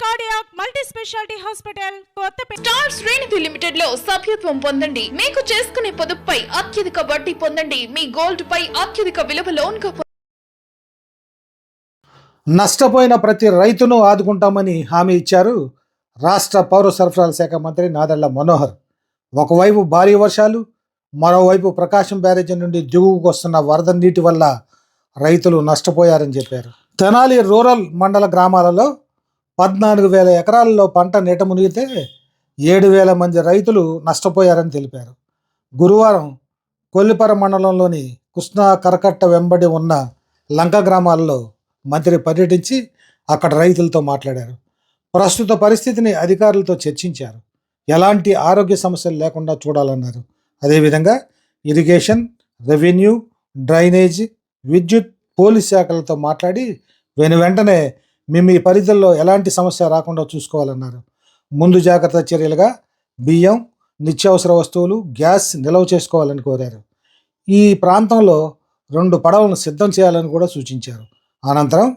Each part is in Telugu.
Cardiac multi speciality hospital Kothapeta. Star శ్రేణిధి లిమిటెడ్లో సభ్యత్వం పొందండి. మీకు చేసుకునే పొదుపుపై అత్యధిక వడ్డీ పొందండి. మీ గోల్డ్ పై అత్యధిక విలువ లోన్ నష్టపోయిన ప్రతి రైతును ఆదుకుంటామని హామీ ఇచ్చారు రాష్ట్ర పౌర సరఫరాల శాఖ మంత్రి నాదెళ్ళ మనోహర్. ఒకవైపు భారీ వర్షాలు మరోవైపు ప్రకాశం బ్యారేజీ నుండి దిగువకు వస్తున్న వరద నీటి వల్ల రైతులు నష్టపోయారని చెప్పారు. తెనాలి రూరల్ మండల గ్రామాలలో పద్నాలుగు వేల ఎకరాల్లో పంట నీట మునిగితే ఏడు వేల మంది రైతులు నష్టపోయారని తెలిపారు. గురువారం కొల్లిపర మండలంలోని కృష్ణా కరకట్ట వెంబడి ఉన్న లంక గ్రామాల్లో మంత్రి పర్యటించి అక్కడ రైతులతో మాట్లాడారు. ప్రస్తుత పరిస్థితిని అధికారులతో చర్చించారు. ఎలాంటి ఆరోగ్య సమస్యలు లేకుండా చూడాలన్నారు. అదేవిధంగా ఇరిగేషన్ రెవెన్యూ డ్రైనేజ్ విద్యుత్ పోలీస్ శాఖలతో మాట్లాడి వెను వెంటనే మేము ఈ పరిధిలో ఎలాంటి సమస్య రాకుండా చూసుకోవాలన్నారు. ముందు జాగ్రత్త చర్యలుగా బియ్యం నిత్యావసర వస్తువులు గ్యాస్ నిల్వ చేసుకోవాలని కోరారు. ఈ ప్రాంతంలో రెండు పడవలను సిద్ధం చేయాలని కూడా సూచించారు. అనంతరం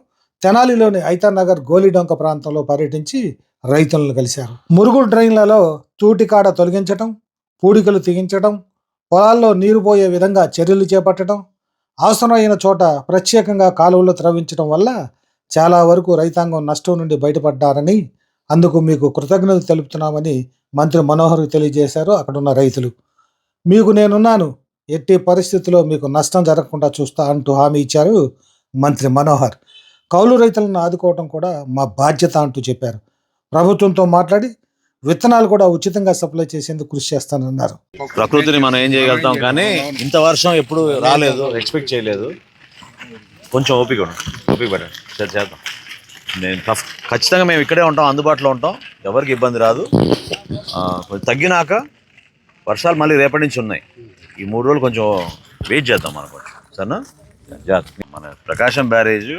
తెనాలిలోని ఐతానగర్ గోలిడొంక ప్రాంతంలో పర్యటించి రైతులను కలిశారు. మురుగు డ్రైన్లలో తూటికాడ తొలగించటం పూడికలు తెగించడం పొలాల్లో నీరు పోయే విధంగా చర్యలు చేపట్టడం అవసరమైన చోట ప్రత్యేకంగా కాలువలు త్రవించడం వల్ల చాలా వరకు రైతాంగం నష్టం నుండి బయటపడ్డారని అందుకు మీకు కృతజ్ఞతలు తెలుపుతున్నామని మంత్రి మనోహర్ తెలియజేశారు. అక్కడున్న రైతులు మీకు నేనున్నాను. ఎట్టి పరిస్థితుల్లో మీకు నష్టం జరగకుండా చూస్తా అంటూ హామీ ఇచ్చారు మంత్రి మనోహర్. కౌలు రైతులను ఆదుకోవడం కూడా మా బాధ్యత అంటూ చెప్పారు. ప్రభుత్వంతో మాట్లాడి విత్తనాలు కూడా ఉచితంగా సప్లై చేసేందుకు కృషి చేస్తానన్నారు. ప్రకృతిని మనం ఏం చేయగలుగుతాం కానీ ఇంత వర్షం ఎప్పుడు రాలేదు ఎక్స్పెక్ట్ చేయలేదు. కొంచెం ఓపిక ఉండండి. ఓపిక పెట్టండి సరే చేద్దాం. నేను ఖచ్చితంగా మేము ఇక్కడే ఉంటాం అందుబాటులో ఉంటాం. ఎవరికి ఇబ్బంది రాదు. కొంచెం తగ్గినాక వర్షాలు మళ్ళీ రేపటి నుంచి ఉన్నాయి. ఈ మూడు రోజులు కొంచెం వెయిట్ చేద్దాం మనం సరేనా? జాగ్రత్త. మన ప్రకాశం బ్యారేజ్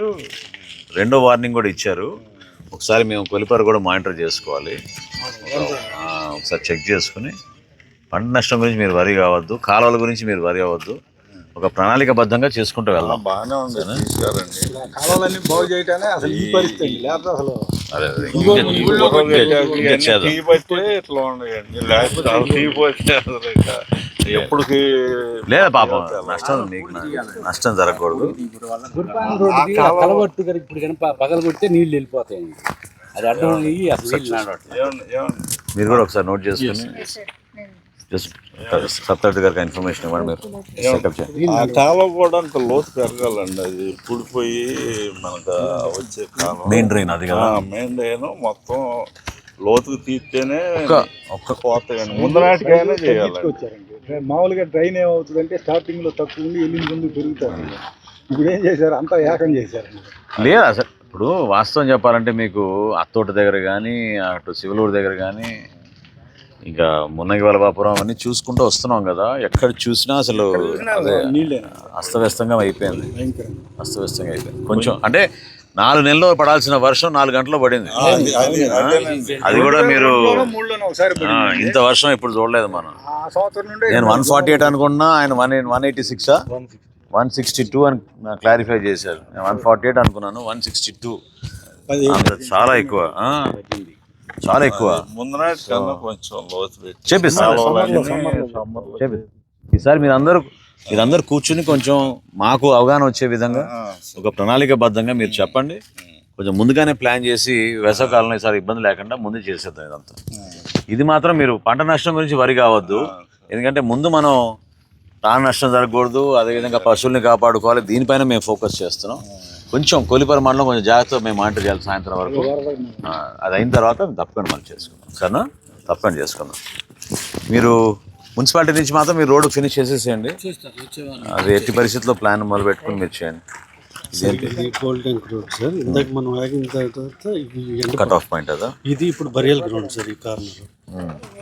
రెండో వార్నింగ్ కూడా ఇచ్చారు. ఒకసారి మేము కొలిపారు కూడా మానిటర్ చేసుకోవాలి. ఒకసారి చెక్ చేసుకుని. పంట నష్టం గురించి మీరు వరి కావద్దు. కాలువల గురించి మీరు వరి అవ్వద్దు ఒక ప్రణాళికబద్ధంగా చేసుకుంటూ వెళ్దాం. బాగానే ఉంది కాలువలన్నీ బాగు చేయటానే అసలు ఈ పరిస్థితి లేకపోతే అసలు ఎప్పటికి లేదా పాపం నష్టం మీకు నా- నష్టం జరగకూడదు. కలవట్టు గారు ఇప్పుడు కనుక పగల కొడితే నీళ్ళు వెళ్ళిపోతాయి అది అడ్డం అయ్యి అసలు? మీరు కూడా ఒకసారి నోట్ చేసుకుని జస్ట్ సప్తర్టి గారికి ఇన్ఫర్మేషన్ ఇవ్వండి మీరు. ఆ కాలం కూడా అంత లోతు పెరగాలండి. అది పుడిపోయి మనకు వచ్చే కాలం. మెయిన్ డ్రైన్ అది కదా? మెయిన్ డ్రైన్ మొత్తం లోతుకు తీస్తేనే ఒక్క పోతాయండి. ముందు నాటికైనా చేయాలి వచ్చారండి మామూలుగా డ్రైన్ ఏమవుతుందంటే స్టార్టింగ్లో తక్కువ ఉండి వెళ్ళిన ముందు పెరుగుతారు ఇప్పుడు ఏం చేశారు? అంతా ఏకం చేశారు. లేదు అసలు ఇప్పుడు వాస్తవం చెప్పాలంటే మీకు అత్తోట దగ్గర కానీ అటు శివలూరు దగ్గర కానీ ఇంకా మున్నగి వలభాపురం అన్ని చూసుకుంటూ వస్తున్నాం కదా. ఎక్కడ చూసినా అసలు అస్తవ్యస్తంగా అయిపోయింది. అస్తవ్యస్తంగా అయిపోయింది. కొంచెం అంటే నాలుగు నెలల్లో పడాల్సిన వర్షం నాలుగు గంటల్లో పడింది. అది కూడా మీరు ఇంత వర్షం ఇప్పుడు చూడలేదు మనం. ఆ సంవత్సరం నుండి నేను వన్ ఫార్టీ ఎయిట్ అనుకున్నా ఆయన వన్ వన్ ఎయిటీ సిక్సా వన్ సిక్స్టీ టూ అని క్లారిఫై చేశారు. నేను వన్ ఫార్టీ ఎయిట్ అనుకున్నాను వన్ సిక్స్టీ టూ. చాలా ఎక్కువ ఆ, చాలా ఎక్కువ. ముందు కొంచెం లోతు పెట్టి. చేపిస్తాను కాలువలన్నీ చేపి ఈసారి మీరందరూ మీరందరూ కూర్చుని కొంచెం మాకు అవగాహన వచ్చే విధంగా ఒక ప్రణాళికబద్ధంగా మీరు చెప్పండి. కొంచెం ముందుగానే ప్లాన్ చేసి వేసవకాలంలో ఈసారి ఇబ్బంది లేకుండా ముందు చేసేద్దాం ఇదంతా. ఇది మాత్రం మీరు పంట నష్టం గురించి వరి కావద్దు. ఎందుకంటే ముందు మనం ప్రాణ నష్టం జరగకూడదు అదేవిధంగా పశువుల్ని కాపాడుకోవాలి దీనిపైన మేము ఫోకస్ చేస్తున్నాం. కొంచెం కొలిపర మండలం కొంచెం జాగ్రత్తగా మేము మానిటర్ చేయాలి సాయంత్రం వరకు. ఆ, అది అయిన తర్వాత తప్పకుండా మనం చేసుకుందాం. సరేనా? తప్పకుండా చేసుకుందాం. మీరు మున్సిపాలిటీ నుంచి మాత్రం మీరు రోడ్డు ఫినిష్ చేసేసేయండి. అది ఎట్టి పరిస్థితుల్లో ప్లాన్ మొదలు పెట్టుకుని మీరు చేయండి. కట్ ఆఫ్ పాయింట్ అదా? ఇది ఇప్పుడు బరియల్ గ్రౌండ్ సార్ ఈ కార్నర్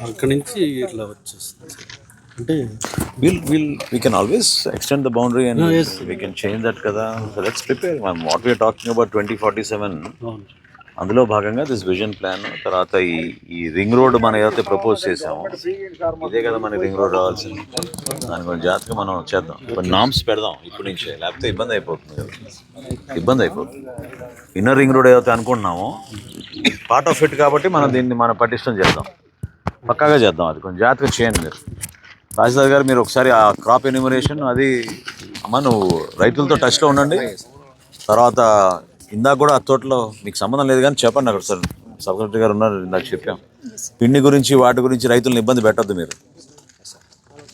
అక్కడి నుంచి ఇట్లా వచ్చేస్తుంది సార్. అంటే will will we can always extend the boundary and we can change that కదా. So let's prepare what we're talking about twenty forty seven అవును అందులో భాగంగా దిస్ విజన్ ప్లాన్ తర్వాత ఈ ఈ రింగ్ రోడ్ మనం ఏదైతే ప్రపోజ్ చేసామో ఇదే కదా మనకి రింగ్ రోడ్ రావాల్సింది. దాని కొంచెం జాగ్రత్తగా మనం చేద్దాం. కొన్ని నామ్స్ పెడదాం. ఇప్పటి నుంచే. లేకపోతే ఇబ్బంది అయిపోతుంది కదా. ఇబ్బంది అయిపోతుంది. ఇన్నర్ రింగ్ రోడ్ ఏదైతే అనుకుంటున్నామో పార్ట్ ఆఫ్ ఇట్ కాబట్టి మనం దీన్ని మనం పటిష్టం చేద్దాం. పక్కాగా చేద్దాం. అది కొంచెం జాగ్రత్తగా చేయండి మీరు. తహసీల్దార్ గారు మీరు ఒకసారి ఆ క్రాప్ ఎన్యూమరేషన్ అది అమ్మ నువ్వు రైతులతో టచ్లో ఉండండి. తర్వాత ఇందాక కూడా ఆ తోటలో మీకు సంబంధం లేదు కానీ చెప్పండి అక్కడ సార్. సబ్ కలెక్టర్ గారు ఉన్నారు ఇందాక చెప్పాం. పిండి గురించి వాటి గురించి రైతులను ఇబ్బంది పెట్టద్దు మీరు.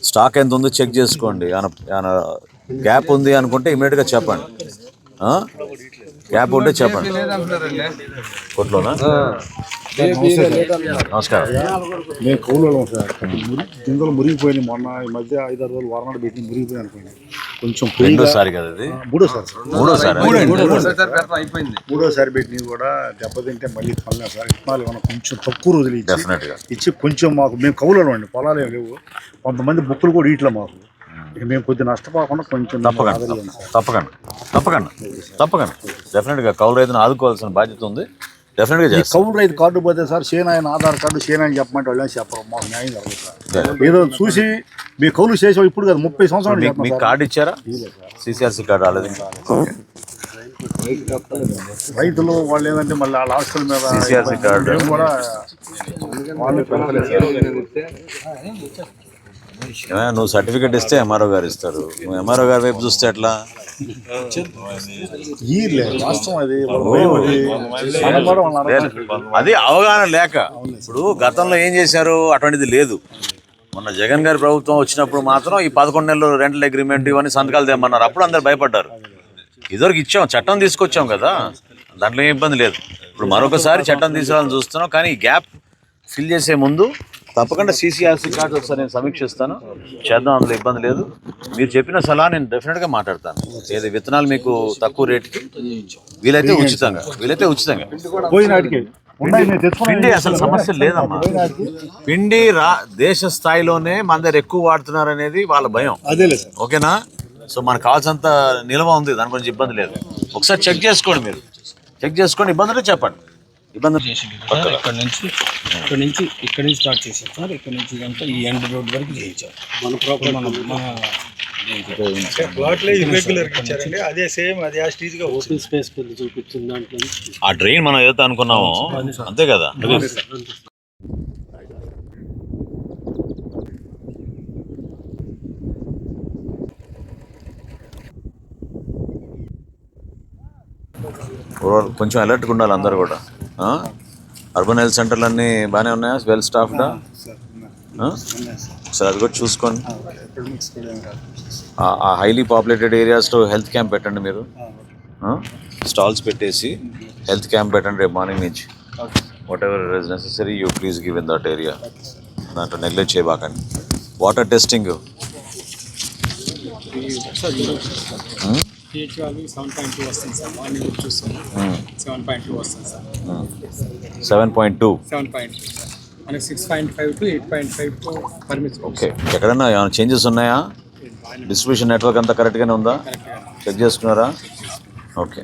స్టాక్ ఎంత ఉందో చెక్ చేసుకోండి. ఏమైనా గ్యాప్ ఉంది అనుకుంటే ఇమీడియట్గా చెప్పండి? గ్యాప్ ఉంటే చెప్పండి. కొట్లోనా? నమస్కారం. మేము కౌలలో సార్. గింజలు మురిగిపోయినాయి. మొన్న ఈ మధ్య ఐదారు రోజులు వారం పెట్టి మురిగిపోయి అనుకోండి. కొంచెం రెండోసారి కదా ఇది? మూడోసారి మూడోసారి? మూడోసారి పెట్టినవి కూడా దెబ్బతింటే మళ్ళీ పల్లె సార్. ఇత్తనాలు ఏమైనా కొంచెం తక్కువ రోజులు ఇచ్చి ఇచ్చి కొంచెం మాకు మేము కౌలలో అండి. పొలాలు ఏం లేవు. కొంతమంది బుక్కులు కూడా ఇట్లా మాకు. ఇక మేము కొద్ది నష్టపోకుండా కొంచెం తప్పకుండా. తప్పకుండా తప్పకుండా తప్పకుండా. డెఫినెట్గా కౌలు రైతును ఆదుకోవాల్సిన బాధ్యత ఉంది. డెఫినెట్గా ఈ చేస్తాం. కౌలు రైతు కార్డు పోతే సార్ సేనాయన ఆధార్ కార్డు సేనాయన చెప్పమంటే వాళ్ళని చెప్పరు. మాకు న్యాయం జరగదు సార్ ఏదో చూసి మీ కౌలు చేసాం ఇప్పుడు కదా ముప్పై సంవత్సరాలు మీకు కార్డు ఇచ్చారా? సిసిఆర్సి కార్డు రాలేదు. రైతులు వాళ్ళు ఏంటంటే మళ్ళీ వాళ్ళ ఆస్తుల మీద CCRC కార్డు. కూడా వాళ్ళు నువ్వు సర్టిఫికెట్ ఇస్తే ఎంఆర్ఓ గారు ఇస్తారు. నువ్వు ఎంఆర్ఓ గారి వైపు చూస్తే ఎట్లా. అది అవగాహన లేక ఇప్పుడు గతంలో ఏం చేశారు? అటువంటిది లేదు. మొన్న జగన్ గారి ప్రభుత్వం వచ్చినప్పుడు మాత్రం ఈ పదకొండు నెలలు రెంటల్ అగ్రిమెంట్ ఇవన్నీ సంతకాలు తెమ్మన్నారు. అప్పుడు అందరు భయపడ్డారు. ఇదివరకు ఇచ్చాం చట్టం తీసుకొచ్చాం కదా. దాంట్లో ఏం ఇబ్బంది లేదు. ఇప్పుడు మరొకసారి చట్టం తీసుకురావాలని చూస్తున్నాం. కానీ ఈ గ్యాప్ ఫిల్ చేసే ముందు తప్పకుండా సీసీఆర్సీ కార్డు ఒకసారి నేను సమీక్షిస్తాను చేద్దాం అందులో ఇబ్బంది లేదు. మీరు చెప్పిన సలహా నేను డెఫినెట్గా మాట్లాడతాను. ఏది విత్తనాలు మీకు తక్కువ రేటుకి వీలైతే ఉచితంగా వీలైతే ఉచితంగా. పిండి అసలు సమస్య లేదమ్మా. పిండి రా దేశ స్థాయిలోనే మన దగ్గర ఎక్కువ వాడుతున్నారు అనేది వాళ్ళ భయం. ఓకేనా? సో మనకు కావాల్సినంత నిల్వ ఉంది దాని గురించి ఇబ్బంది లేదు. ఒకసారి చెక్ చేసుకోండి మీరు. చెక్ చేసుకోండి ఇబ్బంది ఉంటే చెప్పండి. ఇబ్బంది పక్కన. ఇక్కడ నుంచి ఇక్కడ నుంచి ఇక్కడ నుంచి స్టార్ట్ చేసాం సార్. ఇక్కడ నుంచి ఇదంతా ఈ ఎండ్ రోడ్ వరకు చేయించాం. మన ప్రాపర్ మన మన అదే సేమ్ అదే ఓపెన్ స్పేస్ దాంట్లో నుంచి. ఆ డ్రైన్ మనం ఏదైతే అనుకున్నామో అంతే కదా? కొంచెం అలర్ట్గా ఉండాలి అందరు కూడా? అర్బన్ హెల్త్ సెంటర్లు అన్నీ బాగానే ఉన్నాయా? వెల్ స్టాఫ్డా ఒకసారి అది కూడా చూసుకోండి ఆ హైలీ పాపులేటెడ్ ఏరియాస్లో హెల్త్ క్యాంప్ పెట్టండి మీరు. స్టాల్స్ పెట్టేసి హెల్త్ క్యాంప్ పెట్టండి రేపు మార్నింగ్ నుంచి. Whatever is necessary you please give in that area దాంట్లో neglect చేయబాకండి water testing pH value seven point two వస్తుంది సార్. మార్నింగ్ చూస్తాం సెవెన్ పాయింట్ టూ వస్తుంది sir. Seven point two. Seven point two sir. మనకి six point five to eight point five to permits okay ఎక్కడన్నా ఏమైనా చేంజెస్ ఉన్నాయా? డిస్ట్రిబ్యూషన్ నెట్వర్క్ అంతా కరెక్ట్గానే ఉందా? చెక్ చేసుకున్నారా? ఓకే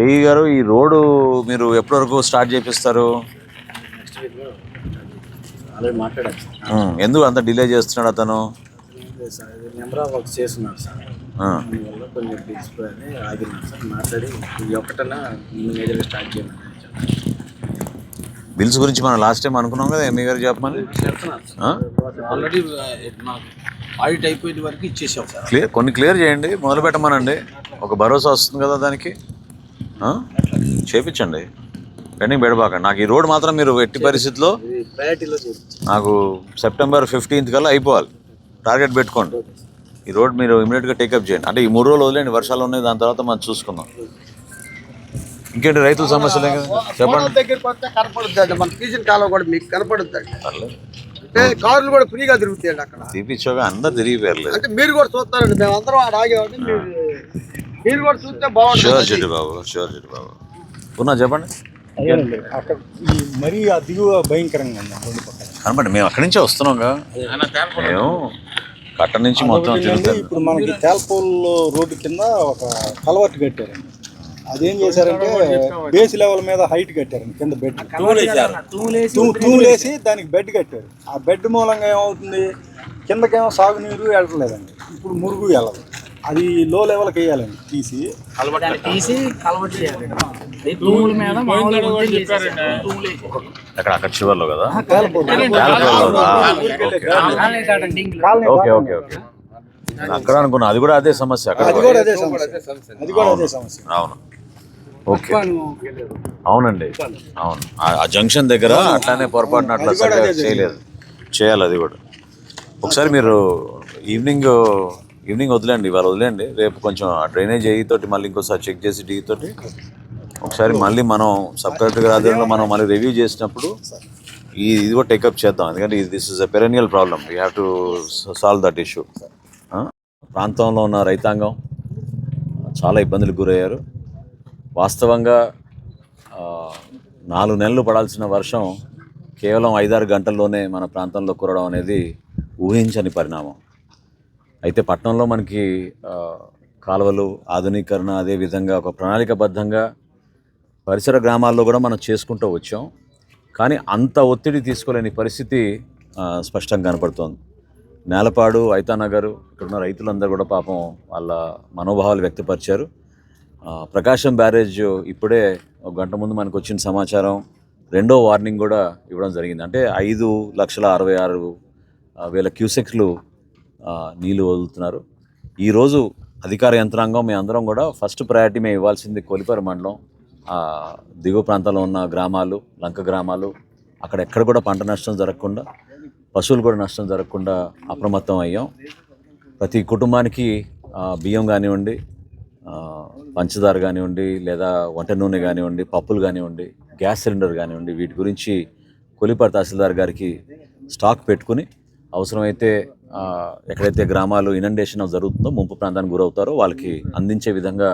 ఏఈ గారు ఈ రోడ్డు మీరు ఎప్పటి వరకు స్టార్ట్ చేపిస్తారు? ఉమ్, ఎందుకు అంత డిలే చేస్తున్నాడు అతను? నెంబర్ ఆఫ్ వర్క్ చేస్తున్నారు సార్. కొంచెం సార్. మాట్లాడి ఈ ఒక్కటన్నా మేజర్గా స్టార్ట్ చేయమని. బిల్స్ గురించి మనం లాస్ట్ టైం అనుకున్నాం కదా ఎంఈ గారు చెప్పమని? ఆల్రెడీ ఆడిట్ అయిపోయిన వరకు ఇచ్చేసాం సార్. క్లియర్ కొన్ని క్లియర్ చేయండి మొదలు పెట్టమనండి. ఒక భరోసా వస్తుంది కదా దానికి? చేపించండి. పెండింగ్ పెడబాకండి నాకు ఈ రోడ్ మాత్రం మీరు ఎట్టి పరిస్థితిలో నాకు సెప్టెంబర్ ఫిఫ్టీన్త్ కల్లా అయిపోవాలి. టార్గెట్ పెట్టుకోండి. ఈ రోడ్ మీరు ఇమీడియట్గా టేకప్ చేయండి. అంటే ఈ మూడు రోజులు వదిలేండి వర్షాలు ఉన్నాయి దాని తర్వాత మనం చూసుకుందాం. ఇంకేంటి రైతుల సమస్యలే కదా చెప్పండి. దగ్గరికి వస్తే కనపడుద్ది మన తీసిన కాలం కూడా మీకు కనపడుద్ది పర్లేదు. అంటే కార్లు కూడా ఫ్రీగా తిరుగుతాయండి అక్కడ. తీపిచ్చాక అందరు తిరిగిపోయారు అంటే మీరు కూడా చూస్తారండి మేము అందరం ఆడ ఆగేవాడిని మీరు మీరు కూడా చూస్తే షూర్ బాగుంటుంది చెట్టు బాబు షూర్ చెట్టు బాబు ఉన్నా చెప్పండి. అదేనండి అక్కడ ఈ మరీ ఆ దిగువ భయంకరంగా ఉంది రెండు పక్కన కనపండి మేము అక్కడి నుంచే వస్తున్నాంగా. మేము కట్ట నుంచి మొత్తం అదొకటి అండి, తిరుగుతాం ఇప్పుడు మనకి తేల్పోల్ రోడ్డు కింద ఒక కలవట్ కట్టారండి. అదేం చేశారంటే బేస్ లెవెల్ మీద హైట్ కట్టారండి కింద బెడ్. తూ- తూములేసి దానికి బెడ్ కట్టారు. ఆ బెడ్ మూలంగా ఏమవుతుంది? కిందకేమో సాగునీరు వెళ్ళట్లేదండి ఇప్పుడు మురుగు వెళ్ళదు. అది లో లెవెల్కి వేయాలండి తీసి. దాన్ని తీసి కలవట్ చేయాలి. ఈ తూముల మీద మామూలుగా వంటలు చేసేసారు. తూములు. వేసి. అక్కడ అక్కడ చివర్లో కదా? ఓకే. కాలనీ కాడండి, ఇంగ్లీష్. Okay okay okay. నేను అక్కడ అనుకున్నా అది కూడా అదే సమస్య అక్కడ అది కూడా అదే సమస్య. అది కూడా అదే సమస్య. అవును ఓకే. అవునండి. అవును. ఆ- ఆ జంక్షన్ దగ్గర అట్లానే పొరపాటున అట్లా అది కూడా సరిగా అదే చేయలేదు. చేయాలి అది కూడా. ఒకసారి మీరు ఈవినింగ్ ఈవినింగ్ వదిలేండి ఇవాళ వదిలేండి. రేపు కొంచెం ఆ డ్రైనేజ్ ఏఈ తోటి మళ్ళీ ఇంకోసారి చెక్ చేసి డీ తోటి ఒకసారి మళ్ళీ మనం సబ్ కలెక్టర్ ఆధ్వర్యంలో మనం మళ్ళీ రివ్యూ చేసినప్పుడు ఈ ఇది కూడా టేకప్ చేద్దాం. ఎందుకంటే this is a perennial problem you have to solve that issue ప్రాంతంలో ఉన్న రైతాంగం చాలా ఇబ్బందులకు గురయ్యారు. వాస్తవంగా నాలుగు నెలలు పడాల్సిన వర్షం కేవలం ఐదారు గంటల్లోనే మన ప్రాంతంలో కురవడం అనేది ఊహించని పరిణామం. అయితే పట్టణంలో మనకి కాలువలు ఆధునీకరణ అదేవిధంగా ఒక ప్రణాళికబద్ధంగా పరిసర గ్రామాల్లో కూడా మనం చేసుకుంటూ వచ్చాం. కానీ అంత ఒత్తిడి తీసుకోలేని పరిస్థితి స్పష్టంగా కనపడుతోంది. నేలపాడు ఐతానగర్ ఇక్కడున్న రైతులందరూ కూడా పాపం వాళ్ళ మనోభావాలు వ్యక్తపరిచారు. ప్రకాశం బ్యారేజ్ ఇప్పుడే ఒక గంట ముందు మనకు వచ్చిన సమాచారం రెండో వార్నింగ్ కూడా ఇవ్వడం జరిగింది. అంటే ఐదు లక్షల అరవై ఆరు వేల క్యూసెక్లు నీళ్ళు వదులుతున్నారు. ఈరోజు అధికార యంత్రాంగం మేము అందరం కూడా ఫస్ట్ ప్రయారిటీ మేము ఇవ్వాల్సింది కొలిపర మండలం దిగువ ప్రాంతంలో ఉన్న గ్రామాలు లంక గ్రామాలు అక్కడ ఎక్కడ కూడా పంట నష్టం జరగకుండా పశువులు కూడా నష్టం జరగకుండా అప్రమత్తం అయ్యాం. ప్రతి కుటుంబానికి బియ్యం కానివ్వండి పంచదార కానివ్వండి లేదా వంట నూనె కానివ్వండి పప్పులు కానివ్వండి గ్యాస్ సిలిండర్ కానివ్వండి వీటి గురించి కొలిపాడు తహసీల్దార్ గారికి స్టాక్ పెట్టుకుని అవసరమైతే ఎక్కడైతే గ్రామాలు ఇనండేషన్ జరుగుతుందో ముంపు ప్రాంతానికి గురవుతారో వాళ్ళకి అందించే విధంగా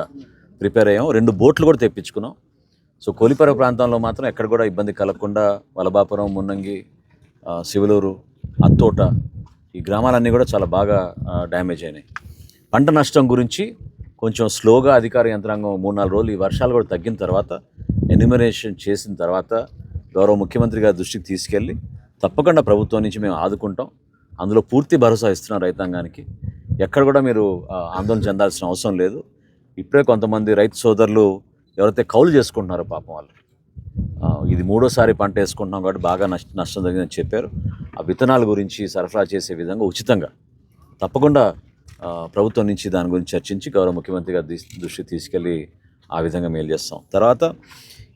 ప్రిపేర్ అయ్యాం. రెండు బోట్లు కూడా తెప్పించుకున్నాం. సో కొలిపర ప్రాంతంలో మాత్రం ఎక్కడ కూడా ఇబ్బంది కలగకుండా వలబాపురం మున్నంగి శివలూరు అత్తోట ఈ గ్రామాలన్నీ కూడా చాలా బాగా డ్యామేజ్ అయినాయి. పంట నష్టం గురించి కొంచెం స్లోగా అధికార యంత్రాంగం మూడు నాలుగు రోజులు ఈ వర్షాలు కూడా తగ్గిన తర్వాత ఎన్యూమరేషన్ చేసిన తర్వాత గౌరవ ముఖ్యమంత్రి గారి దృష్టికి తీసుకెళ్ళి తప్పకుండా ప్రభుత్వం నుంచి మేము ఆదుకుంటాం. అందులో పూర్తి భరోసా ఇస్తున్నారు రైతాంగానికి. ఎక్కడ కూడా మీరు ఆందోళన చెందాల్సిన అవసరం లేదు. ఇప్పుడే కొంతమంది రైతు సోదరులు ఎవరైతే కౌలు చేసుకుంటున్నారో పాపం వాళ్ళు ఇది మూడోసారి పంట వేసుకుంటున్నాం కాబట్టి బాగా నష్ట నష్టం జరిగిందని చెప్పారు. ఆ విత్తనాల గురించి సరఫరా చేసే విధంగా ఉచితంగా తప్పకుండా ప్రభుత్వం నుంచి దాని గురించి చర్చించి గౌరవ ముఖ్యమంత్రి గారి దృష్టి- దృష్టికి తీసుకెళ్ళి ఆ విధంగా మేలు చేస్తాం. తర్వాత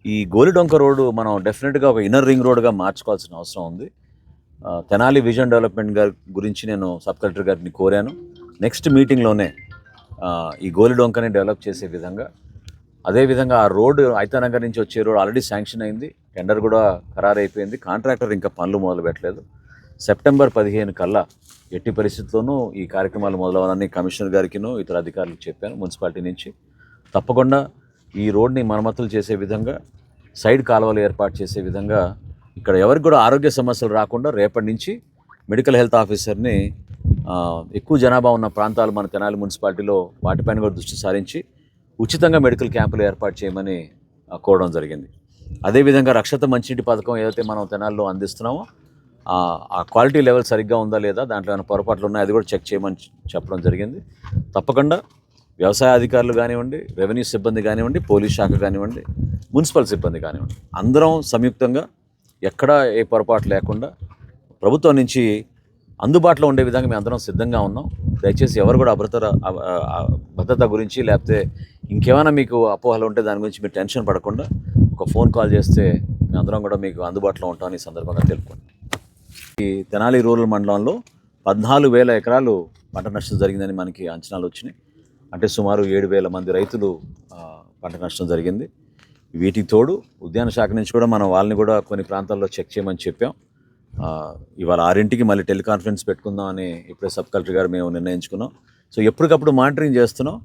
ఈ గోలిడొంక రోడ్డు మనం డెఫినెట్గా ఒక ఇన్నర్ రింగ్ రోడ్గా మార్చుకోవాల్సిన అవసరం ఉంది. తెనాలి విజన్ డెవలప్మెంట్ గారి గురించి నేను సబ్ కలెక్టర్ గారిని కోరాను. నెక్స్ట్ మీటింగ్లోనే ఈ గోలిడొంకని డెవలప్ చేసే విధంగా అదేవిధంగా ఆ రోడ్డు ఐతానగర్ నుంచి వచ్చే రోడ్ ఆల్రెడీ శాంక్షన్ అయింది. టెండర్ కూడా ఖరారు అయిపోయింది కాంట్రాక్టర్ ఇంకా పనులు మొదలు పెట్టలేదు. సెప్టెంబర్ పదిహేను కల్లా ఎట్టి పరిస్థితుల్లోనూ ఈ కార్యక్రమాలు మొదలవ్వాలని కమిషనర్ గారికిను ఇతర అధికారులకు చెప్పాను మున్సిపాలిటీ నుంచి. తప్పకుండా ఈ రోడ్ని మరమ్మతులు చేసే విధంగా సైడ్ కాలువలు ఏర్పాటు చేసే విధంగా ఇక్కడ ఎవరికి కూడా ఆరోగ్య సమస్యలు రాకుండా రేపటి నుంచి మెడికల్ హెల్త్ ఆఫీసర్ని ఎక్కువ జనాభా ఉన్న ప్రాంతాలు మన తెనాలి మున్సిపాలిటీలో వాటిపైన కూడా దృష్టి సారించి ఉచితంగా మెడికల్ క్యాంపులు ఏర్పాటు చేయమని కోరడం జరిగింది. అదేవిధంగా రక్షత మంచినీటి పథకం ఏదైతే మనం తెనాల్లో అందిస్తున్నామో ఆ, ఆ క్వాలిటీ లెవెల్ సరిగ్గా ఉందా లేదా దాంట్లో ఏమైనా పొరపాట్లు ఉన్నాయో అది కూడా చెక్ చేయమని చెప్పడం జరిగింది. తప్పకుండా వ్యవసాయ అధికారులు కానివ్వండి రెవెన్యూ సిబ్బంది కానివ్వండి పోలీస్ శాఖ కానివ్వండి మున్సిపల్ సిబ్బంది కానివ్వండి అందరం సంయుక్తంగా ఎక్కడా ఏ పొరపాటు లేకుండా ప్రభుత్వం నుంచి అందుబాటులో ఉండే విధంగా మేము అందరం సిద్ధంగా ఉన్నాం. దయచేసి ఎవరు కూడా అభద్రత భద్రత గురించి లేకపోతే ఇంకేమైనా మీకు అపోహలు ఉంటే దాని గురించి మీరు టెన్షన్ పడకుండా ఒక ఫోన్ కాల్ చేస్తే మేము అందరం కూడా మీకు అందుబాటులో ఉంటామని ఈ సందర్భంగా తెలుపుకోండి ఈ తెనాలి రూరల్ మండలంలో పద్నాలుగు వేల ఎకరాలు పంట నష్టం జరిగిందని మనకి అంచనాలు వచ్చినాయి. అంటే సుమారు ఏడు వేల మంది రైతులు పంట నష్టం జరిగింది. వీటికి తోడు ఉద్యాన శాఖ నుంచి కూడా మనం వాళ్ళని కూడా కొన్ని ప్రాంతాల్లో చెక్ చేయమని చెప్పాం. ఇవాళ ఆరింటికి మళ్ళీ టెలికాన్ఫరెన్స్ పెట్టుకుందాం అని ఇప్పుడే సబ్ కలెక్టర్ గారు మేము నిర్ణయించుకున్నాం. సో ఎప్పటికప్పుడు మానిటరింగ్ చేస్తున్నాం.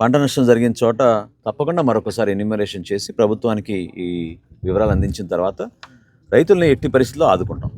పంట నష్టం జరిగిన చోట తప్పకుండా మరొకసారి ఎన్యూమరేషన్ చేసి ప్రభుత్వానికి ఈ వివరాలు అందించిన తర్వాత రైతుల్ని ఎట్టి పరిస్థితుల్లో ఆదుకుంటాం.